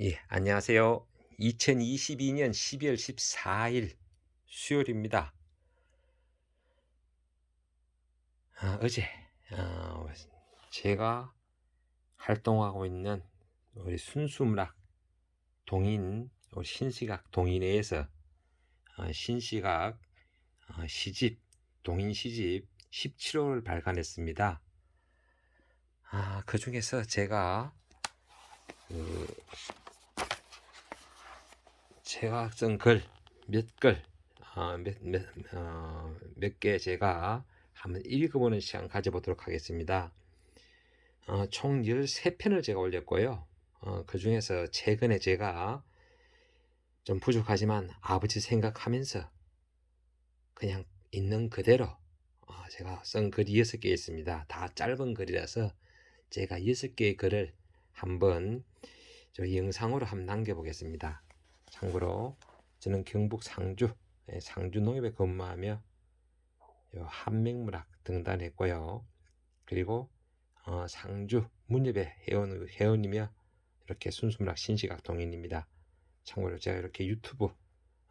예, 안녕하세요. 2022년 12월 14일 수요일입니다. 아, 어제 어, 제가 활동하고 있는 우리 순수문학 동인 우리 신시각 동인회에서 어, 신시각 어, 시집 동인 시집 17호를 발간했습니다. 아, 그 중에서 제가 쓴글몇 글, 어, 몇, 몇, 어, 제가 한번 읽어보는 시간 가져보도록 하겠습니다. 어, 총 13편을 제가 올렸고요. 어, 그 중에서 최근에 제가 좀 부족하지만 아버지 생각하면서 그냥 있는 그대로 어, 제가 쓴 글이 6개 있습니다. 다 짧은 글이라서 제가 6개의 글을 한번 저 영상으로 한번 남겨보겠습니다. 참고로 저는 경북 상주 예, 상주 농협에 근무하며 요 한맹문학 등단했고요. 그리고 어, 상주 문예배 회원 회원이며 이렇게 순수문학 신시각 동인입니다. 참고로 제가 이렇게 유튜브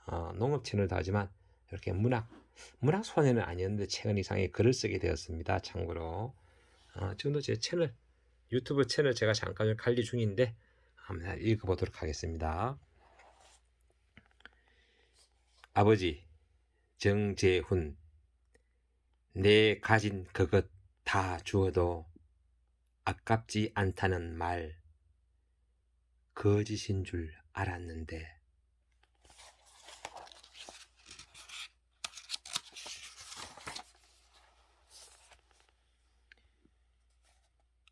어, 농업 채널도 하지만 이렇게 문학 문학 소녀는 아니었는데 최근 이상의 글을 쓰게 되었습니다. 참고로 어, 지금도 제 채널 유튜브 채널 제가 잠깐 관리 중인데 한번 읽어보도록 하겠습니다. 아버지 정재훈 내 가진 그것 다 주어도 아깝지 않다는 말 거짓인 줄 알았는데.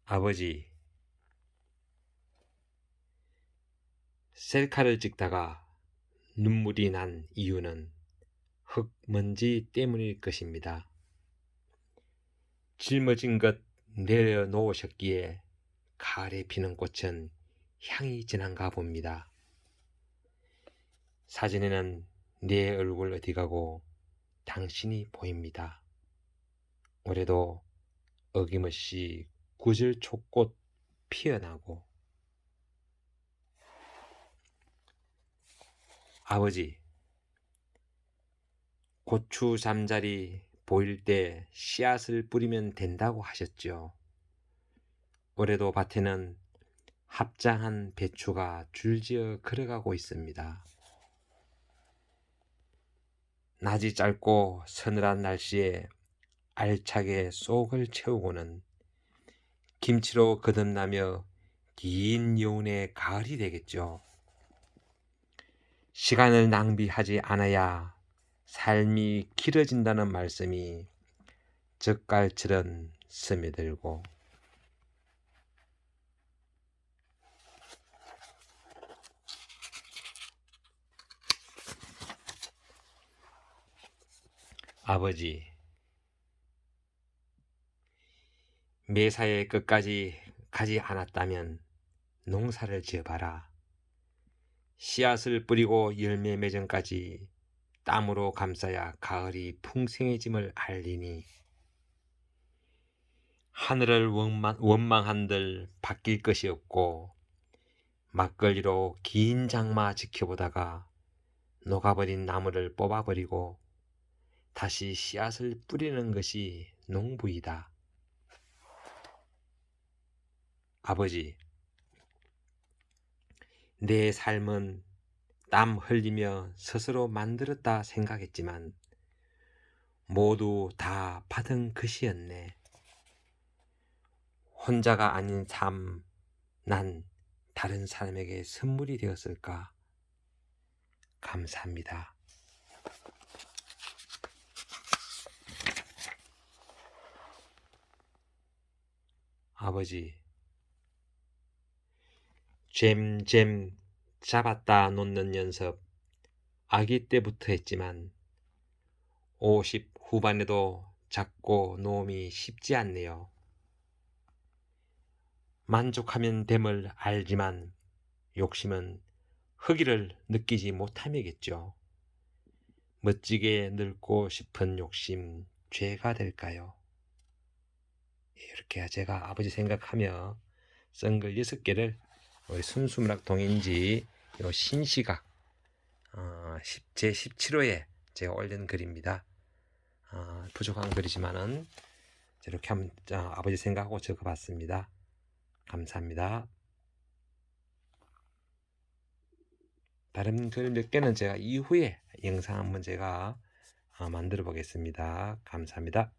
아버지 셀카를 찍다가 눈물이 난 이유는 흙먼지 때문일 것입니다. 짊어진 것 내려놓으셨기에 가을에 피는 꽃은 향이 진한가 봅니다. 사진에는 내 얼굴 어디 가고 당신이 보입니다. 올해도 어김없이 구절 촉꽃 피어나고 아버지 고추 잠자리 보일 때 씨앗을 뿌리면 된다고 하셨죠. 올해도 밭에는 합장한 배추가 줄지어 걸어가고 있습니다. 낮이 짧고 서늘한 날씨에 알차게 속을 채우고는 김치로 거듭나며 긴 여운의 가을이 되겠죠. 시간을 낭비하지 않아야 삶이 길어진다는 말씀이 젓갈처럼 스며들고 아버지 매사의 끝까지 가지 않았다면 농사를 지어봐라. 씨앗을 뿌리고 열매 맺음까지 땀으로 감싸야 가을이 풍성해짐을 알리니 하늘을 원망, 원망 한들 바뀔 것이 없고 막걸리로 긴 장마 지켜보다가 녹아버린 나무를 뽑아버리고 다시 씨앗을 뿌리는 것이 농부이다. 아버지, 내 삶은 땀 흘리며 스스로 만들었다 생각했지만 모두 다 받은 것이었네. 혼자가 아닌 삶, 난 다른 사람에게 선물이 되었을까? 감사합니다. 아버지, 잼잼 잡았다 놓는 연습 아기 때부터 했지만 50 후반에도 잡고 놓음이 쉽지 않네요. 만족하면 됨을 알지만 욕심은 허기를 느끼지 못함이겠죠. 멋지게 늙고 싶은 욕심 죄가 될까요? 이렇게 제가 아버지 생각하며 쓴글 6개를 우리 순수문학 동인지 요 신시각 어, 제 17호에 제가 올린 글입니다. 어, 부족한 글이지만은 이렇게 한번 어, 아버지 생각하고 적어봤습니다. 감사합니다. 다른 글 몇 개는 제가 이후에 영상 한번 제가 어, 만들어 보겠습니다. 감사합니다.